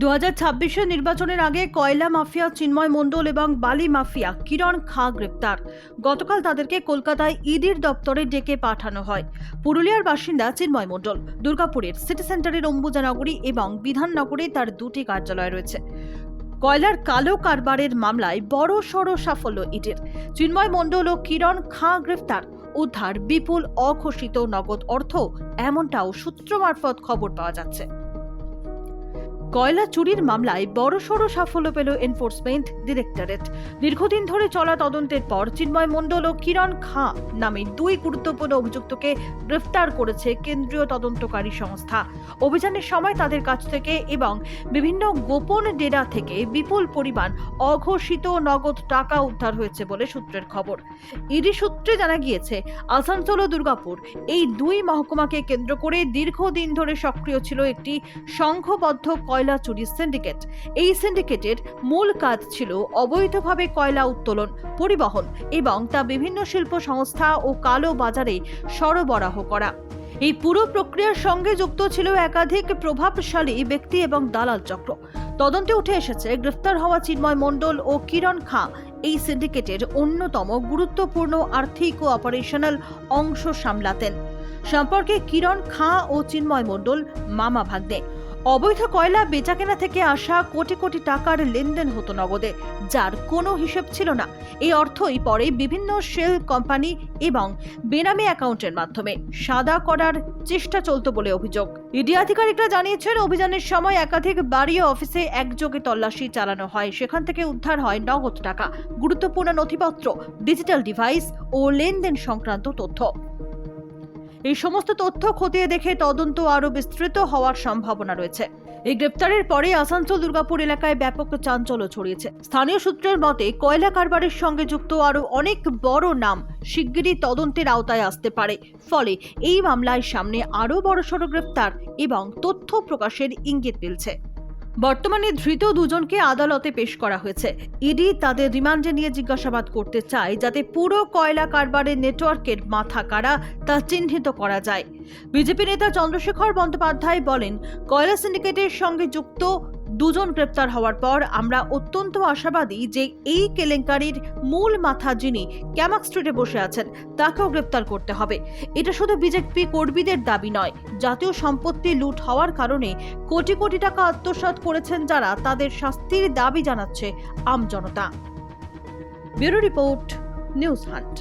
দু হাজার ছাব্বিশের নির্বাচনের আগে কয়লা মাফিয়া, চিন্ময় মণ্ডল এবং বালি মাফিয়া কিরণ খা গ্রেপ্তার। গতকাল তাদেরকে কলকাতায় ইডির দপ্তরে ডেকে পাঠানো হয়। পুরুলিয়ার বাসিন্দা চিন্ময় মণ্ডল, দুর্গাপুরের সিটি সেন্টারের অম্বুজানগরী এবং বিধাননগরে তার দুটি কার্যালয় রয়েছে। কয়লার কালো কারবারের মামলায় বড় সড় সাফল্য ইডির। চিন্ময় মণ্ডল ও কিরণ খাঁ গ্রেফতার উদ্ধার বিপুল, অঘোষিত নগদ অর্থ, এমনটাও সূত্র মারফত খবর পাওয়া যাচ্ছে। কয়লা চুরির মামলায় বড়সড় সাফল্য পেল এনফোর্সমেন্ট ডিরেক্টরেট। দীর্ঘদিন ধরে চলা তদন্তের পর চিন্ময় মণ্ডল ও কিরণ খাঁ নামে দুই গুরুত্বপূর্ণ অভিযুক্তকে গ্রেফতার করেছে কেন্দ্রীয় তদন্তকারী সংস্থা। অভিযানের সময় তাদের কাছ থেকে এবং বিভিন্ন গোপন ডেরা থেকে বিপুল পরিমাণ অঘোষিত নগদ টাকা উদ্ধার হয়েছে বলে সূত্রের খবর। ইডি সূত্রে জানা গিয়েছে, আসানসোল ও দুর্গাপুর এই দুই মহকুমাকে কেন্দ্র করে দীর্ঘদিন ধরে সক্রিয় ছিল একটি সংঘবদ্ধ কয়লা চুরি সিন্ডিকেট এই সিন্ডিকেটের মূল কাজ ছিল অবৈধভাবে কয়লা উত্তোলন, পরিবহন এবং তা বিভিন্ন শিল্প সংস্থা ও কালো বাজারে সরবরাহ করা। এই পুরো প্রক্রিয়ার সঙ্গে যুক্ত ছিল একাধিক প্রভাবশালী ব্যক্তি এবং দালাল চক্র। তদন্তে উঠে এসেছে গ্রেফতার হওয়া চিন্ময় মণ্ডল ও কিরণ খাঁ। এই সিন্ডিকেটের অন্যতম গুরুত্বপূর্ণ আর্থিক ও অপারেশনাল অংশ সামলাতেন। সম্পর্কে কিরণ খাঁ ও চিন্ময় মণ্ডল মামা ভাগ্নে। অবৈধ কয়লা বেচাকেনা থেকে আসা কোটি কোটি টাকার লেনদেন হতো নগদে, যার কোনো হিসেব ছিল না। এই অর্থই পরে বিভিন্ন শেল কোম্পানি এবং বেনামি অ্যাকাউন্টের মাধ্যমে সাদা করার চেষ্টা চলতো বলে অভিযোগ। ইডি আধিকারিকরা জানিয়েছেন, অভিযানের সময় একাধিক বাড়ি ও অফিসে একযোগে তল্লাশি চালানো হয়। সেখান থেকে উদ্ধার হয় নগদ টাকা। গুরুত্বপূর্ণ নথিপত্র, ডিজিটাল ডিভাইস ও লেনদেন সংক্রান্ত তথ্য। এই সমস্ত তথ্য খতিয়ে দেখে তদন্ত আরও বিস্তৃত হওয়ার সম্ভাবনা রয়েছে। এই গ্রেপ্তারের পরে আসানসোল, দুর্গাপুর এলাকায় ব্যাপক চাঞ্চল্য ছড়িয়েছে। স্থানীয় সূত্রের মতে, কয়লা কারবারের সঙ্গে যুক্ত আরও অনেক বড় নাম শিগগিরই তদন্তের আওতায় আসতে পারে। ফলে এই মামলায় সামনে আরও বড়সড় গ্রেপ্তার এবং তথ্য প্রকাশের ইঙ্গিত মিলছে। বর্তমানে ধৃত দুজনকে আদালতে পেশ করা হয়েছে। ইডি তাদের রিমান্ডে নিয়ে জিজ্ঞাসাবাদ করতে চায়, যাতে পুরো কয়লা কারবারের নেটওয়ার্কের মাথা কারা তা চিহ্নিত করা যায়। বিজেপি নেতা চন্দ্রশেখর বন্দ্যোপাধ্যায় বলেন, কয়লা সিন্ডিকেটের সঙ্গে যুক্ত দুজন গ্রেপ্তার হওয়ার পর আমরা অত্যন্ত আশাবাদী যে এই কেলেঙ্কারির মূল মাথা যিনি ক্যামাক স্ট্রিটে বসে আছেন, তাকেও গ্রেপ্তার করতে হবে। এটা শুধু বিজেপি কর্মীদের দাবি নয়, জাতীয় সম্পত্তি লুট হওয়ার কারণে কোটি কোটি টাকা আত্মসাৎ করেছেন যারা, তাদের শাস্তির দাবি জানাচ্ছে আমজনতা ব্যুরো রিপোর্ট, নিউজ হান্ট।